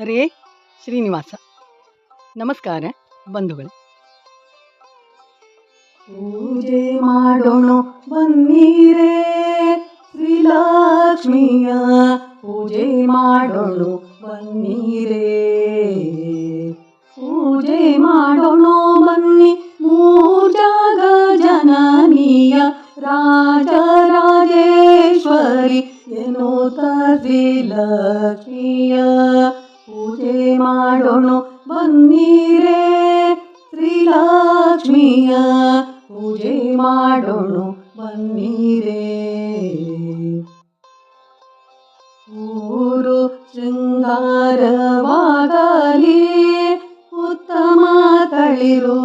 ಹರೇ ಶ್ರೀನಿವಾಸ ನಮಸ್ಕಾರ ಬಂಧುಗಳೇ ಪೂಜೆ ಮಾಡೋಣ ಬನ್ನೀರೇ ಶ್ರೀಲಕ್ಷ್ಮಿಯ ಪೂಜೆ ಮಾಡೋಣ ಬನ್ನೀರೇ ಪೂಜೆ ಮಾಡೋಣ ಬನ್ನಿ ಮೂಜಾಗ ಜನನೀಯ ರಾಜರಾಜೇಶ್ವರಿ ಎನ್ನುತ್ತ ಶ್ರೀಲಕ್ಷ್ಮಿಯ ಬನ್ನೀರೇ ಊರು ಶೃಂಗಾರವಾಗಲಿ ಉತ್ತಮ ತಳಿರು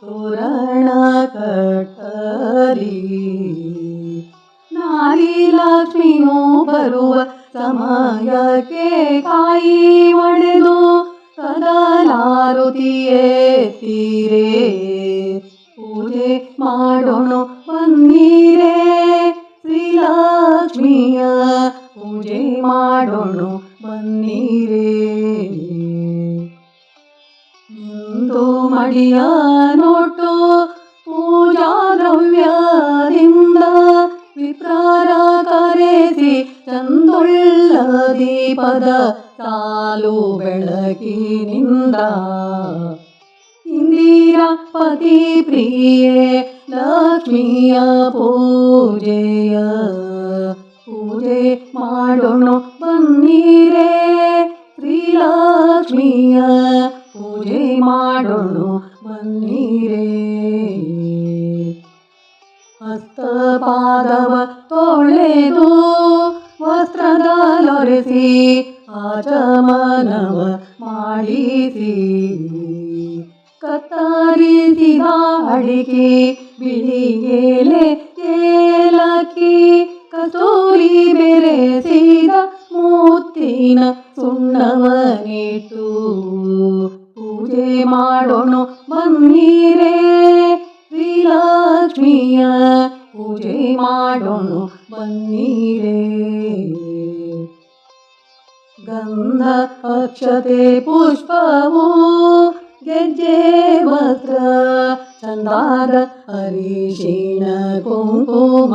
ತೋರಣ ಕಟ್ಟಲಿ ನಾರಿ ಲಕ್ಷ್ಮಿಯು ಬರುವ ಸಮಯಕ್ಕೆ ಕಾಯಿ ಒಡೆದು ಕದಲಾರುತಿಯೇ ತೀರೇ ಪೂಜೆ ಮಾಡೋಣ ಬನ್ನೀರೇ ಶ್ರೀಲಕ್ಷ್ಮಿಯ ಪೂಜೆ ಮಾಡೋಣ ಬಂದೀರೇ. ನಿಂದು ಮಡಿಯ ನೋಟು ಪೂಜಾ ದ್ರವ್ಯದಿಂದ ವಿಪ್ರಾರ ಕರೆಸಿ ಚಂದುಳ್ಳ ದೀಪದ ಸಾಲು ಬೆಳಕಿನಿಂದ. ಇಂದಿರ ಪ್ರಿಯೇ, ಲಕ್ಷ್ಮಿಯ ಪೂಜೆಯ. ಪೂಜೆ ಮಾಡೋಣ ಬನ್ನೀರೇ ಶ್ರೀಲಕ್ಷ್ಮಿಯ ಪೂಜೆ ಮಾಡೋಣ ಬನ್ನೀರೇ. ಹಸ್ತಪಾದವ ತೊಳೆದು ವಸ್ತ್ರದಲೊರೆಸಿ ಆಚಮನವ ಮಾಡಿಸಿ. ಕತ್ತರಿಸಿದ ಅಡಿಕೆ, ಬಿಳಿ ಎಲೆ ಏಲಕ್ಕಿ ಕಸೂರಿ ಬೆರೆಸಿದ ಮೂತಿನ ಸುಣ್ಣವನಿಟ್ಟು ಪೂಜೆ ಮಾಡೋಣ ಬನ್ನೀರೇ ಶ್ರೀಲಕ್ಷ್ಮಿಯ ಪೂಜೆ ಮಾಡೋಣ ಬನ್ನೀರೇ. ಗಂಧ ಅಕ್ಷತೆ ಪುಷ್ಪವು ಗೆಜ್ಜೆ ಚಂದಾದ ಅರಿಶಿಣ ಕುಂಕುಮ.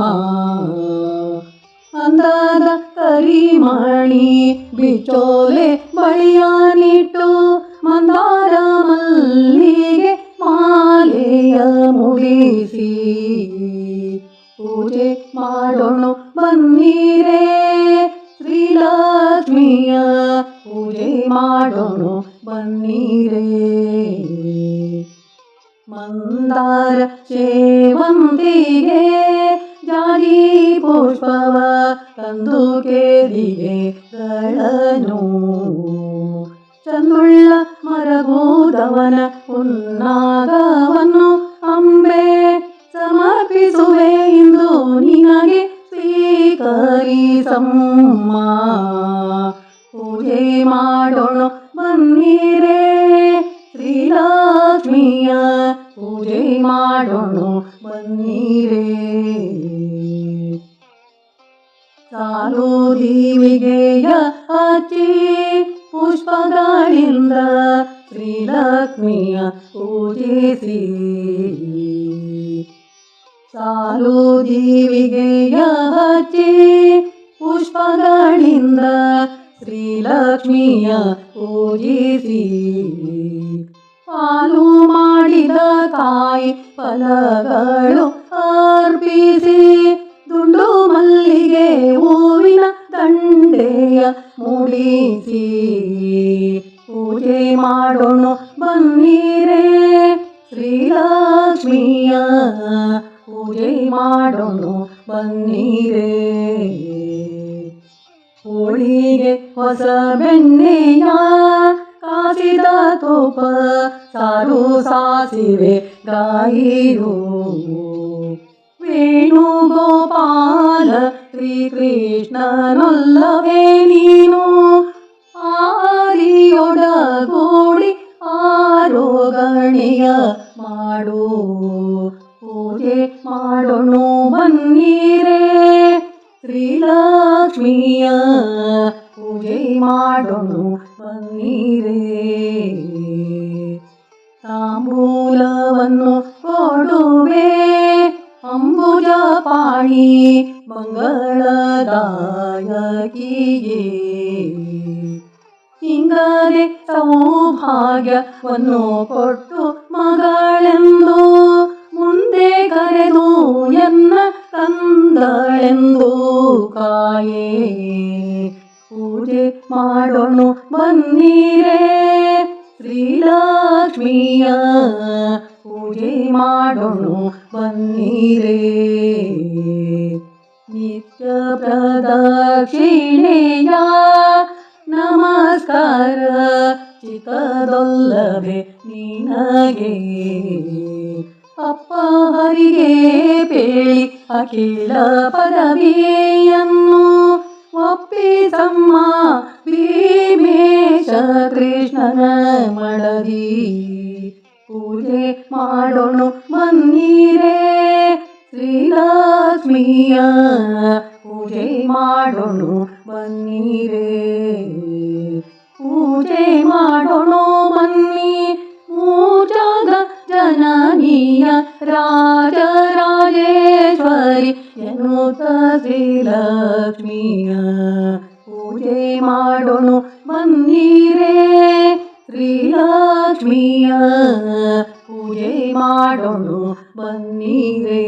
ಅಂದಾದ ಕರಿಮಣಿ ಬಿಚೋಲೆ ಬಳಿಯಾನಿಟ್ಟು ಮಂದಾರ ಮಲ್ಲಿಗೆ ಮಾಲೆಯ ಮುಡಿಸಿ ಪೂಜೆ ಮಾಡೋಣ ಬನ್ನೀರೇ ಶ್ರೀಲಕ್ಷ್ಮಿಯ, ಪೂಜೆ ಮಾಡೋಣ ಬನ್ನೀರೇ. ಮಂದಾರ ಸೇವಂತಿಗೆ ಜಾಜಿ ಪುಷ್ಪವ ತಂದು ಕೇದಿಗೆ ಗಳನು ಚಂದುಳ್ಳ ಮರಗೂದವನ ಉನ್ನಾಗವನ್ನು ಅಂಬೆ ಸಮರ್ಪಿಸುವೆ ಇಂದು ನಿನಗೆ ಸ್ವೀಕರಿಸಮ್ಮ ಮಾಡೋಣ ಬನ್ನೀರೇ ಸಾಲು ದೀವಿಗೆಯ ಅತಿ ಪುಷ್ಪಗಳಿಂದ ಶ್ರೀಲಕ್ಷ್ಮಿಯ ಪೂಜಿಸಿ. ಸಾಲು ದೀವಿಗೆಯ ಅತಿ ಪುಷ್ಪಗಳಿಂದ ಶ್ರೀಲಕ್ಷ್ಮಿಯ ಪೂಜಿಸಿ. ಪಾಲು ಮಾಡಿದ ತಾಯಿ ಫಲಗಳು ಅರ್ಪಿಸಿ, ದುಂಡು ಮಲ್ಲಿಗೆ ಹೂವಿನ ದಂಡೆಯ ಮೂಡಿಸಿ, ಪೂಜೆ ಮಾಡೋಣ ಬನ್ನೀರೇ ಶ್ರೀಲಕ್ಷ್ಮಿಯ, ಪೂಜೆ ಮಾಡೋಣ ಬನ್ನೀರೇ. ಹೋಳಿಗೆ ಹೊಸ ಬೆಣ್ಣೆಯ, ಕಾಸಿದ ತುಪ್ಪ ಸಾರು ಸಾಸಿವೆ ಗಾಯಿಯು ವೇಣುಗೋಪಾಲ ಶ್ರೀಕೃಷ್ಣನೊಲ್ಲವೇ ನೀನು? ಆರಿಯೊಡಗೂಡಿ ಆರೋಗಣೆಯ ಮಾಡು. ಪೂಜೆ ಮಾಡೋಣು ಬನ್ನೀರೇ. ಶ್ರೀಲಕ್ಷ್ಮಿಯ ಪೂಜೆ ಮಾಡೋಣ ಬನ್ನಿ ಬನ್ನೀರೇ. ತಾಂಬೂಲವನ್ನು ಕೊಡುವೆ. ಅಂಬುಜ ಪಾಣಿ ಮಂಗಳದಾಯಕಿಯೇ. ಹಿಂಗದೆ ಸೌಭಾಗ್ಯವನ್ನು ಕೊಟ್ಟು ಮಗಳೆಂದು, ಮುಂದೆ ಕರೆದು ಎನ್ನ ತಂದಳೆಂದು ಕಾಯೇ. ಪೂಜೆ ಮಾಡೋಣ ಬನ್ನೀರೇ. ಶ್ರೀಲಕ್ಷ್ಮಿಯ ಪೂಜೆ ಮಾಡೋಣು ಬನ್ನಿರೆ. ನಿತ್ಯ ಪ್ರದಕ್ಷಿಣೆಯ ನಮಸ್ಕಾರ ಚಿತ್ತದೊಲ್ಲವೇ ನಿನಗೆ. ಅಪ್ಪ ಹರಿಗೆ ಪೇಳಿ ಅಖಿಲ ಪದವಿಯನ್ನು ಒಪ್ಪಿಸಮ್ಮ. ಕೃಷ್ಣನ ಮಡದಿ ಪೂಜೆ ಮಾಡೋಣ ಬನ್ನೀರೇ ಶ್ರೀಲಕ್ಷ್ಮಿಯ ಪೂಜೆ ಮಾಡೋಣ ಬನ್ನೀರೇ ಪೂಜೆ ಮಾಡೋಣ ಬನ್ನಿ ಮೂಜಗ ಜನನೀಯ ರಾಜರಾಜೇಶ್ವರಿ ಎನ್ನುತ್ತ ಶ್ರೀಲಕ್ಷ್ಮಿಯ ಮಾಡೋಣ ಬನ್ನೀರೇ ಶ್ರೀಲಕ್ಷ್ಮಿಯ ಪೂಜೆ ಮಾಡೋಣ ಬನ್ನೀರೇ